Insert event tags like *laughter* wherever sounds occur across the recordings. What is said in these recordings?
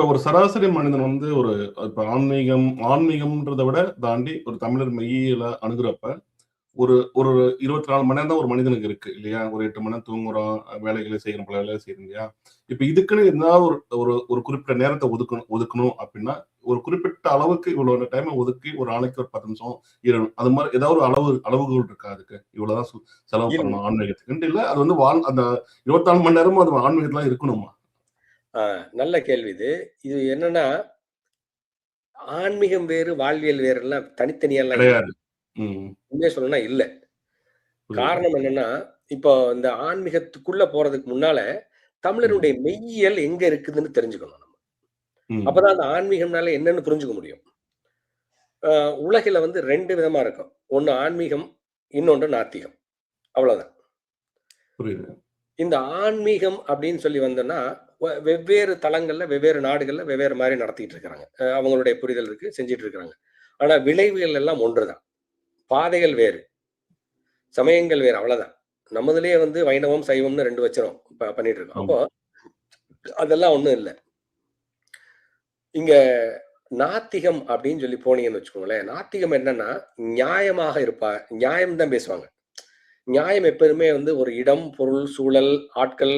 இப்ப ஒரு சராசரி மனிதன் வந்து ஒரு இப்ப ஆன்மீகம் ஆன்மீகம்ன்றதை விட தாண்டி ஒரு தமிழர் மெய்யியல அணுகுறப்ப ஒரு ஒரு இருபத்தி நாலு மணி நேரம் தான் ஒரு மனிதனுக்கு இருக்கு இல்லையா? ஒரு எட்டு மணி நேரம் தூங்குறோம் வேலைகளை செய்யணும் பல வேலைகளை செய்யணும் இல்லையா? இப்ப இதுக்குன்னு ஏதாவது ஒரு ஒரு ஒரு குறிப்பிட்ட நேரத்தை ஒதுக்கணும் ஒதுக்கணும் அப்படின்னா ஒரு குறிப்பிட்ட அளவுக்கு இவ்வளவு டைம் ஒதுக்கி ஒரு நாளைக்கு ஒரு பத்து நிமிஷம் இருபது அது மாதிரி ஏதாவது ஒரு அளவு அளவுகள் இருக்கா அதுக்கு? இவ்வளவுதான் செலவு. பண்ணணும் ஆன்மீகத்துக்கு. இல்ல அது வந்து வாழ் அந்த இருபத்தி நாலு மணி நேரமும் அது ஆன்மீகத்துல இருக்கணுமா? நல்ல கேள்வி இது. இது என்னன்னா ஆன்மீகம் வேறு வாழ்வியல் வேறு எல்லாம் தனித்தனியெல்லாம் உண்மையை சொல்லணும்னா இல்ல. காரணம் என்னன்னா இப்போ இந்த ஆன்மீகத்துக்குள்ள போறதுக்கு முன்னால தமிழருடைய மெய்யியல் எங்க இருக்குதுன்னு தெரிஞ்சுக்கணும் நம்ம. அப்பதான் அந்த ஆன்மீகம்னால என்னன்னு புரிஞ்சுக்க முடியும். ஆஹ் உலகில வந்து ரெண்டு விதமா இருக்கும். ஒண்ணு ஆன்மீகம் இன்னொன்று நாத்திகம். அவ்வளவுதான். இந்த ஆன்மீகம் அப்படின்னு சொல்லி வந்தோம்னா வெவ்வேறு தளங்கள்ல வெவ்வேறு நாடுகள்ல வெவ்வேறு மாதிரி நடத்திட்டு இருக்கிறாங்க. அவங்களுடைய புரிதல் இருக்கு செஞ்சிட்டு இருக்கிறாங்க. ஆனா விளைவுகள் எல்லாம் ஒன்றுதான். பாதைகள் வேறு. சமயங்கள் வேறு அவ்வளவுதான். நம்மதுலயே வந்து வைணவம் சைவம்னு ரெண்டு வச்சிரும் பண்ணிட்டு இருக்கோம். அப்போ அதெல்லாம் ஒண்ணும் இல்லை. இங்க நாத்திகம் அப்படின்னு சொல்லி போனீங்கன்னு வச்சுக்கோங்களேன் நாத்திகம் என்னன்னா நியாயமாக இருப்பா நியாயம் தான் பேசுவாங்க. நியாயம் எப்போதுமே வந்து ஒரு இடம் பொருள் சூழல் ஆட்கள்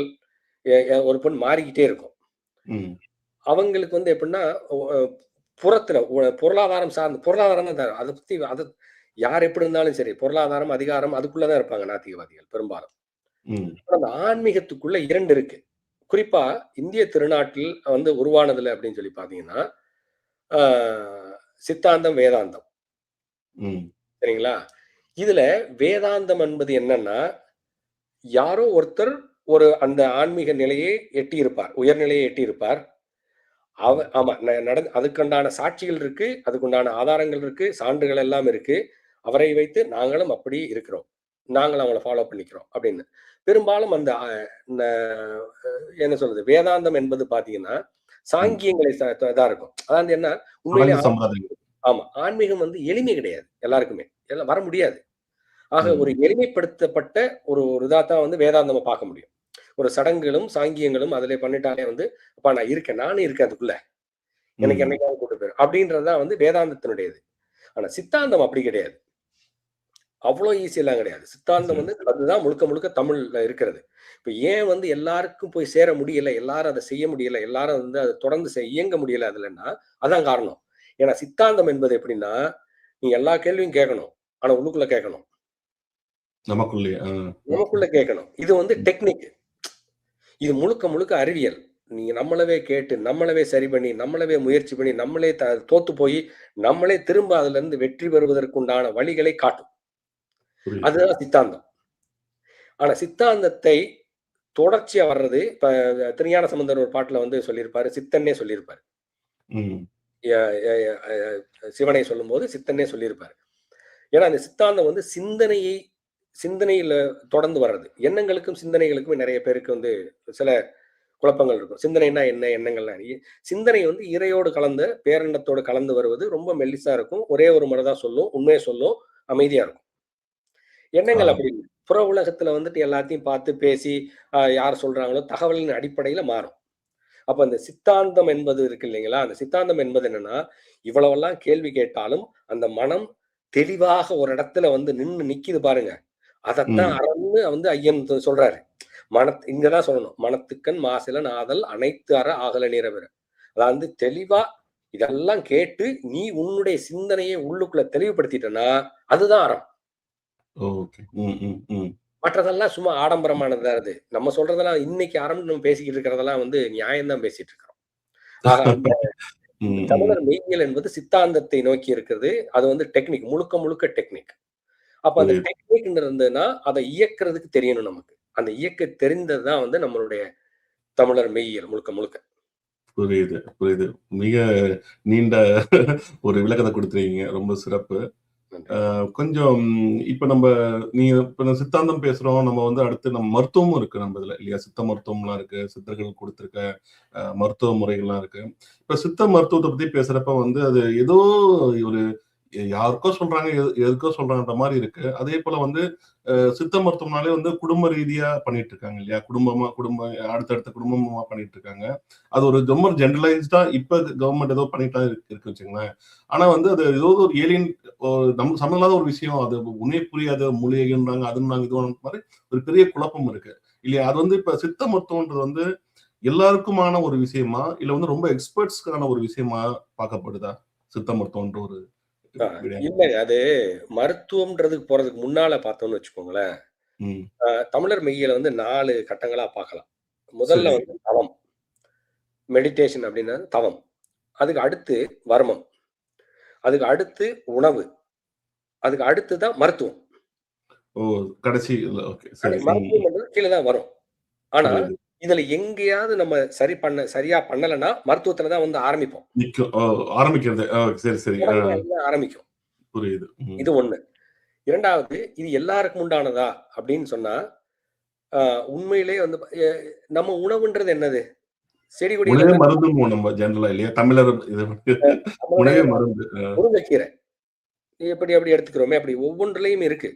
ஒரு பொண்ணு மாறிக்கிட்டே இருக்கும். அவங்களுக்கு வந்து எப்படின்னா புறத்துல பொருளாதாரம் சார்ந்த பொருளாதாரம் தான் தரும். அதை பத்தி அது யார் எப்படி இருந்தாலும் சரி பொருளாதாரம் அதிகாரம் அதுக்குள்ளதான் இருப்பாங்க நாத்திகவாதிகள் பெரும்பாலும். அந்த ஆன்மீகத்துக்குள்ள இரண்டு இருக்கு. குறிப்பா இந்திய திருநாட்டில் வந்து உருவானதுல அப்படின்னு சொல்லி பாத்தீங்கன்னா ஆஹ், சித்தாந்தம் வேதாந்தம். சரிங்களா? இதுல வேதாந்தம் என்பது என்னன்னா யாரோ ஒருத்தர் ஒரு அந்த ஆன்மீக நிலையை எட்டி இருப்பார் உயர்நிலையை எட்டி இருப்பார் அவ ஆமா நடந்து அதுக்குண்டான சாட்சிகள் இருக்கு அதுக்குண்டான ஆதாரங்கள் இருக்கு சான்றுகள் எல்லாம் இருக்கு. அவரை வைத்து நாங்களும் அப்படி இருக்கிறோம். நாங்களும் அவங்கள ஃபாலோ பண்ணிக்கிறோம் அப்படின்னு. பெரும்பாலும் அந்த என்ன சொல்றது வேதாந்தம் என்பது பாத்தீங்கன்னா சாங்கியங்களை இதா இருக்கும். அதாவது என்ன உண்மையிலே ஆமா ஆன்மீகம் வந்து எளிமை கிடையாது எல்லாருக்குமே. எல்லாம் வர முடியாது. ஆக. ஒரு எளிமைப்படுத்தப்பட்ட ஒரு ஒரு இதா தான் வந்து வேதாந்தமா பார்க்க முடியும். ஒரு சடங்குகளும் சாங்கியங்களும் அதிலே பண்ணிட்டாலே வந்து அப்பா நான் இருக்கேன் நானும் இருக்கேன் அதுக்குள்ள. எனக்கு. என்னைக்காவது கூட்டு போயிடும் அப்படின்றதுதான் வந்து வேதாந்தத்தினுடையது. ஆனா சித்தாந்தம் அப்படி கிடையாது. அவ்வளோ ஈஸி எல்லாம் கிடையாது. சித்தாந்தம் வந்து அதுதான் முழுக்க முழுக்க தமிழ்ல இருக்கிறது. இப்ப ஏன் வந்து எல்லாருக்கும் போய் சேர முடியல எல்லாரும் அதை செய்ய முடியல எல்லாரும் வந்து அதை தொடர்ந்து இயங்க முடியல அதுலன்னா அதான் காரணம். ஏன்னா சித்தாந்தம் என்பது எப்படின்னா நீங்க எல்லா கேள்வியும் கேட்கணும். ஆனா உள்ளுக்குள்ள கேட்கணும். நமக்குள்ளே. நமக்குள்ள கேட்கணும். இது வந்து டெக்னிக். இது முழுக்க முழுக்க அறிவியல். நீங்க நம்மளவே கேட்டு நம்மளவே சரி பண்ணி நம்மளவே முயற்சி பண்ணி நம்மளே த தோத்து போய் நம்மளே திரும்ப அதுல இருந்து வெற்றி பெறுவதற்குண்டான வழிகளை காட்டும். அதுதான் சித்தாந்தம். ஆனா சித்தாந்தத்தை தொடர்ச்சியா வர்றது இப்ப திருஞான சம்பந்தர் ஒரு பாட்டுல வந்து சொல்லியிருப்பாரு சித்தன்னே சொல்லியிருப்பாரு. சிவனை சொல்லும்போது சித்தன்னே சொல்லியிருப்பாரு. ஏன்னா அந்த சித்தாந்தம் வந்து சிந்தனையை சிந்தனையில தொடர்ந்து வர்றது. எண்ணங்களுக்கும் சிந்தனைகளுக்கும் நிறைய பேருக்கு வந்து சில குழப்பங்கள் இருக்கும். சிந்தனைனா என்ன எண்ணங்கள்னா? சிந்தனை வந்து இறையோடு கலந்த பேரெண்ணத்தோடு கலந்து வருவது ரொம்ப மெல்லிசா இருக்கும். ஒரே ஒரு முறை தான் சொல்லும். உண்மையை சொல்லும். அமைதியா இருக்கும். எண்ணங்கள். அப்படி. புற உலகத்துல வந்துட்டு எல்லாத்தையும் பார்த்து பேசி யார் சொல்றாங்களோ தகவலின் அடிப்படையில மாறும். அப்ப அந்த சித்தாந்தம் என்பது இருக்கு இல்லைங்களா? அந்த சித்தாந்தம் என்பது என்னன்னா இவ்வளவெல்லாம் கேள்வி கேட்டாலும் அந்த மனம் தெளிவாக ஒரு இடத்துல வந்து நின்னு நிக்குது பாருங்க. அதைத்தான் ம். அறன்னு வந்து ஐயன் சொல்றாரு. மன இங்கதான் சொல்லணும். மனத்துக்கண் மாசிலன் ஆதல் அனைத்து அற ஆகல நிறவர அதாவது தெளிவா இதெல்லாம் கேட்டு நீ உன்னுடைய சிந்தனையை உள்ளுக்குள்ள தெளிவுபடுத்திட்டனா அதுதான் அறம். மற்றதெல்லாம் சும்மா ஆடம்பரமானதா இது. நம்ம சொல்றதெல்லாம் இன்னைக்கு அறம் நம்ம பேசிக்கிட்டு இருக்கிறதெல்லாம் வந்து நியாயம்தான் பேசிட்டு இருக்கிறோம். *laughs* தமிழர் மெய்யியல் என்பது சித்தாந்தத்தை நோக்கி இருக்கிறது. அது வந்து டெக்னிக் முழுக்க முழுக்க டெக்னிக். அப்ப அந்த. டெக்னிக் இருந்ததுன்னா அதை இயக்குறதுக்கு தெரியணும் நமக்கு. அந்த இயக்க தெரிந்தது தான் வந்து நம்மளுடைய தமிழர் மெய்யியல் முழுக்க முழுக்க. புரியுது புரியுது. மிக நீண்ட ஒரு விளக்கத்தை கொடுத்துருக்கீங்க. ரொம்ப சிறப்பு. கொஞ்சம் இப்ப நம்ம நீங்க இப்ப சித்தாந்தம் பேசுறோம். நம்ம வந்து அடுத்து நம்ம மருத்துவமும் இருக்கு நம்ம இதுல இல்லையா? சித்த மருத்துவம்லாம் இருக்கு சித்தர்கள் கொடுத்திருக்க மருத்துவ முறைகள்லாம் இருக்கு. இப்ப சித்த மருத்துவத்தை பத்தி பேசுறப்ப வந்து அது ஏதோ ஒரு யாருக்கோ சொல்றாங்க எது- எதுக்கோ சொல்றாங்கன்ற மாதிரி இருக்கு. அதே போல வந்து சித்த மருத்துவம்னாலே வந்து குடும்ப ரீதியா பண்ணிட்டு இருக்காங்க இல்லையா? குடும்பமா குடும்ப அடுத்தடுத்த குடும்பமா பண்ணிட்டு இருக்காங்க அது ஒரு ரொம்ப ஜென்ரலைஸ்டா இப்ப கவர்மெண்ட் ஏதோ பண்ணிட்டா இருக்கு இருக்கு வச்சுங்களேன் ஆனா வந்து அது ஏதோ ஒரு ஏலியன் நம்ம சம்மந்தமில்லாத ஒரு விஷயம். அது உண்மை புரியாத மூலிகைன்றாங்க அதுன்றாங்க இது மாதிரி ஒரு பெரிய குழப்பம் இருக்கு. இல்லையா? அது வந்து இப்ப சித்த மருத்துவம்ன்றது வந்து எல்லாருக்குமான ஒரு விஷயமா இல்ல வந்து ரொம்ப எக்ஸ்பர்ட்ஸ்க்கான ஒரு விஷயமா பார்க்கப்படுதா? சித்த மருத்துவம்ன்ற ஒரு இல்ல அது மருத்துவம்ன்றதுக்கு போறதுக்கு முன்னால பார்த்தோம்னு வச்சுக்கோங்களேன். தமிழர் மெய்யில வந்து நாலு கட்டங்களா பார்க்கலாம். முதல்ல. வந்து தவம். மெடிடேஷன் அப்படின்னா தவம். அதுக்கு அடுத்து வர்மம். அதுக்கு அடுத்து உணவு. அதுக்கு அடுத்து தான் மருத்துவம். ஓ கடைசி மருத்துவம் கீழே தான் வரும். ஆனா. இதுல எங்கேயாவது நம்ம சரி பண்ண சரியா பண்ணலைன்னா மருத்துவத்துல தான் வந்து ஆரம்பிப்போம். ஆரம்பிக்கிறது. சரி சரி. ஆரம்பிக்கும். புரியுது. இது ஒண்ணு. இரண்டாவது இது எல்லாருக்கும் உண்டானதா? அப்படின்னு சொன்னா உண்மையிலே வந்து நம்ம உணவுன்றது என்னது? செடி கொடிகள் மருந்து நம்ம ஜெனரலா இல்லையா? தமிழர் உணவே மருந்து. முருங்கைக்கீரை. எப்படி அப்படி எடுத்துக்கிறோமே? அப்படி ஒவ்வொன்றுலயும் இருக்கு.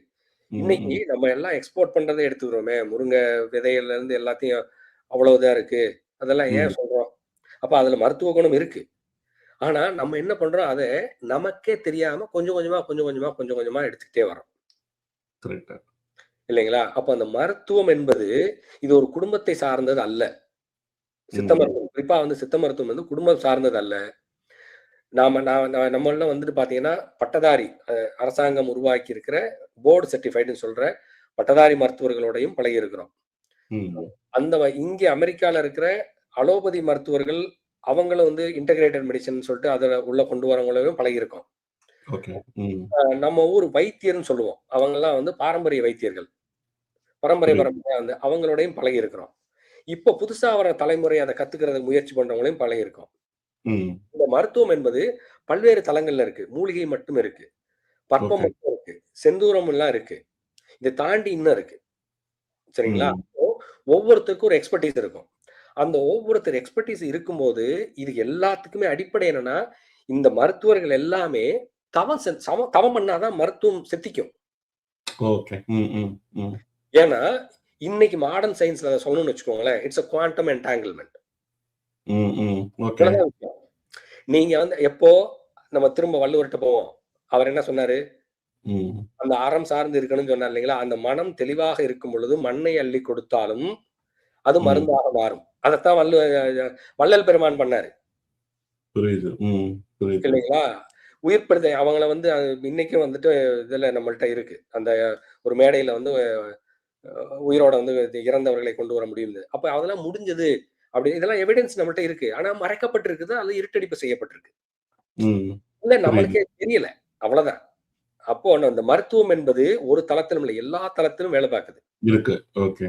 இன்னைக்கு நம்ம எல்லாம் எக்ஸ்போர்ட் பண்றதை எடுத்துக்கிறோமே. முருங்கை விதைகள்ல இருந்து எல்லாத்தையும் அவ்வளவுதான் இருக்கு. அதெல்லாம் ஏன். சொல்றோம்? அப்ப அதுல மருத்துவ குணம் இருக்கு. ஆனா நம்ம என்ன பண்றோம்? அதை நமக்கே தெரியாம கொஞ்சம் கொஞ்சமா கொஞ்சம் கொஞ்சமா கொஞ்சம் கொஞ்சமா எடுத்துக்கிட்டே வரோம். இல்லைங்களா? அப்ப அந்த மருத்துவம் என்பது இது ஒரு குடும்பத்தை சார்ந்தது அல்ல. சித்த. மருத்துவம். குறிப்பா வந்து சித்த மருத்துவம் வந்து குடும்பம் சார்ந்தது அல்ல. நாம நான் நான் நம்மள வந்துட்டு பாத்தீங்கன்னா பட்டதாரி அரசாங்கம் உருவாக்கி இருக்கிற போர்டு சர்டிஃபைடுன்னு சொல்ற பட்டதாரி மருத்துவர்களோடையும் பழகி இருக்கிறோம் அந்த இங்க அமெரிக்கால இருக்கிற அலோபதி மருத்துவர்கள் அவங்களும் வந்து இன்டகிரேட்டட் மெடிசன் சொல்லிட்டு அதில் உள்ள கொண்டு வரவங்களையும் பழகியிருக்கோம். ஓகே. ம், அஹ் நம்ம ஊர் வைத்தியர்னு சொல்லுவோம். அவங்கெல்லாம் வந்து பாரம்பரிய வைத்தியர்கள். பரம்பரை. பரம்பரையா வந்து அவங்களோடையும் பழகி இருக்கிறோம் இப்போ புதுசா வர தலைமுறை அதை கத்துக்கிறதுக்கு முயற்சி பண்றவங்களையும் பழகி இருக்கோம் இந்த மருத்துவம் என்பது பல்வேறு தளங்கள்ல இருக்கு. மூலிகை மட்டும் இருக்கு. பற்பம் Okay. மட்டும் இருக்கு. செந்தூரம் எல்லாம் இருக்கு. இதை தாண்டி இன்னும் இருக்கு. சரிங்களா? ஒவ்வொருத்தருக்கும் ஒரு எக்ஸ்பர்டீஸ் இருக்கும். அந்த ஒவ்வொருத்தர் எக்ஸ்பர்டீஸ் இருக்கும்போது இது எல்லாத்துக்குமே அடிப்படை என்னன்னா இந்த மருத்துவர்கள் எல்லாமே தவம் சம- தவம் பண்ணாதான் மருத்துவம் செத்திக்கும். ஏன்னா இன்னைக்கு மாடர்ன் சயின்ஸ்ல அதை சொல்லணும்னு வச்சுக்கோங்களேன் இட்ஸ் அ குவாண்டம் என்டாங்கிள்மெண்ட். நீங்க வந்து எப்போ நம்ம திரும்ப வள்ளுவர்கிட்ட போவோம் அவர் என்ன சொன்னாரு? அந்த அறம் சார்ந்து இருக்கணும்னு சொன்னார் இல்லைங்களா? அந்த மனம் தெளிவாக இருக்கும் பொழுது மண்ணை அள்ளி கொடுத்தாலும் அது. மருந்தாக மாறும். அதைத்தான் வள்ளு வள்ளல் பெருமான் பண்ணாரு. புரியுது. இல்லைங்களா? உயிர்ப்படுத்த அவங்கள வந்து இன்னைக்கும் வந்துட்டு இதுல நம்மள்ட்ட இருக்கு. அந்த ஒரு மேடையில வந்து உயிரோட வந்து இறந்தவர்களை கொண்டு வர முடியுது அப்ப அதெல்லாம் முடிஞ்சது அப்படி இதெல்லாம் எவிடன்ஸ் நம்மள்ட்ட இருக்கு. ஆனா மறைக்கப்பட்டிருக்குது அது இருட்டடிப்பு செய்யப்பட்டிருக்கு. இல்ல நம்மளுக்கே தெரியல. அவ்வளவுதான். அப்போ அந்த மருத்துவம் என்பது ஒரு தளத்திலும் இல்லை எல்லா தளத்திலும் வேலை பார்க்குது. இருக்கு. ஓகே.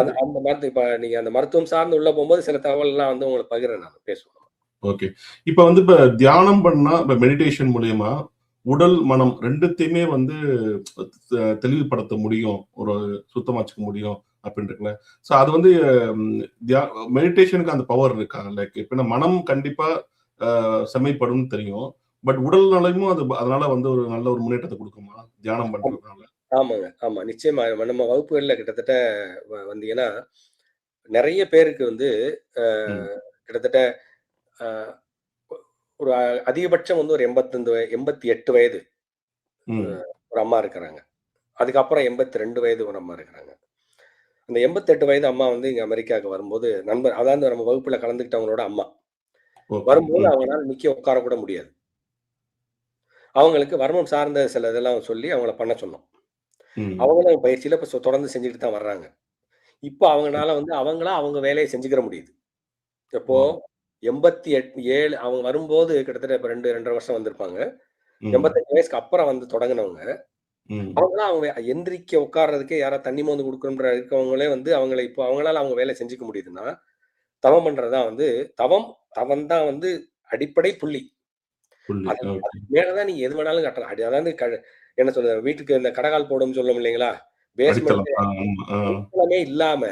அந்த மருத்துவ இப்ப நீங்க அந்த மருத்துவம் சார்ந்து உள்ள போகும்போது சில தகவல் எல்லாம் வந்து உங்களுக்கு பகிர்றேன் நான் பேசுவோம் ஓகே. இப்ப வந்து இப்ப தியானம் பண்ணா இப்ப மெடிடேஷன் மூலியமா உடல் மனம் ரெண்டுத்தையுமே வந்து தெளிவுபடுத்த முடியும். ஒரு சுத்தமாச்சுக்க முடியும் அப்படின்னு இருக்குல்ல சோ அது வந்து மெடிடேஷனுக்கு அந்த பவர் இருக்கா? லைக் இப்ப மனம் கண்டிப்பா அஹ், செம்மைப்படும் தெரியும். பட் உடல் நலமும் அது அதனால வந்து ஒரு நல்ல ஒரு முன்னேற்றத்தை கொடுக்குமா? தியானம் பண்றதுனால. ஆமாங்க ஆமா. நிச்சயமா. நம்ம வகுப்புகள்ல கிட்டத்தட்ட வந்தீங்கன்னா நிறைய பேருக்கு வந்து கிட்டத்தட்ட ஒரு அதிகபட்சம் வந்து ஒரு எண்பத்தஞ்சு எண்பத்தி எட்டு வயது ஒரு அம்மா இருக்கிறாங்க. அதுக்கப்புறம் எண்பத்தி ரெண்டு வயது ஒரு அம்மா இருக்கிறாங்க. அந்த எண்பத்தெட்டு வயது அம்மா வந்து இங்க அமெரிக்காவுக்கு வரும்போது நண்பர் அதாவது நம்ம வகுப்புல கலந்துக்கிட்டவங்களோட அம்மா. வரும்போது அவங்களால நிக்க உட்கார கூட முடியாது. அவங்களுக்கு வர்மம் சார்ந்த சில இதெல்லாம் சொல்லி அவங்கள பண்ண சொன்னோம். அவங்களும் பயிற்சியில இப்ப தொடர்ந்து செஞ்சுட்டு தான் வர்றாங்க. இப்போ அவங்கனால வந்து அவங்களா அவங்க வேலையை செஞ்சுக்கிற முடியுது. இப்போ. எண்பத்தி எட்டு ஏழு அவங்க வரும்போது கிட்டத்தட்ட இப்ப ரெண்டு ரெண்டரை வருஷம் வந்திருப்பாங்க. ம், எண்பத்தெட்டு வயசுக்கு அப்புறம் வந்து தொடங்கினவங்க. அவங்களாம் அவங்க எந்திரிக்க உட்கார்றதுக்கே யாரா தண்ணி மோந்து கொடுக்கணுன்ற இருக்கவங்களே வந்து அவங்கள இப்போ அவங்களால அவங்க வேலையை செஞ்சுக்க முடியுதுன்னா தவம் பண்றதுதான் வந்து தவம் தவம் தான் வந்து அடிப்படை புள்ளி புள்ளி அது ஓகே அதுக்கு மேலதான் நீங்க எது வேணாலும் கட்டலாம். அடி அதாவது என்ன சொல்றது வீட்டுக்கு இந்த கடகால் போடும் சொல்லும் இல்லைங்களா? பேஸ்மெண்ட் இல்லாம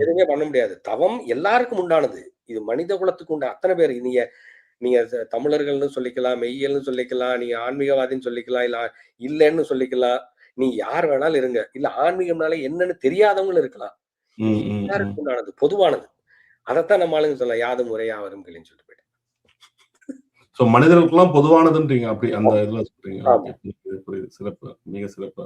எதுவுமே பண்ண முடியாது. தவம் எல்லாருக்கும் உண்டானது. இது மனித குலத்துக்கு உண்டு? அத்தனை பேர். நீங்க நீங்க தமிழர்கள்னு சொல்லிக்கலாம் மெய்யல்னு சொல்லிக்கலாம் நீங்க ஆன்மீகவாதின்னு சொல்லிக்கலாம் இல்ல இல்லைன்னு சொல்லிக்கலாம். நீ யார் வேணாலும் இருங்க. இல்ல ஆன்மீகம்னால என்னன்னு தெரியாதவங்களும் இருக்கலாம். எல்லாருக்கும் உண்டானது பொதுவானது. அதைத்தான் நம்ம ஆளுங்க சொல்லலாம். யாதும் முறையா வரும் கிளின்னு சொல்லிட்டு. சோ மனிதர்களுக்கெல்லாம் பொதுவானதுன்றீங்க அப்படி அந்த இதுல சொல்றீங்க. புரியுது சிறப்பு. மிக சிறப்பு.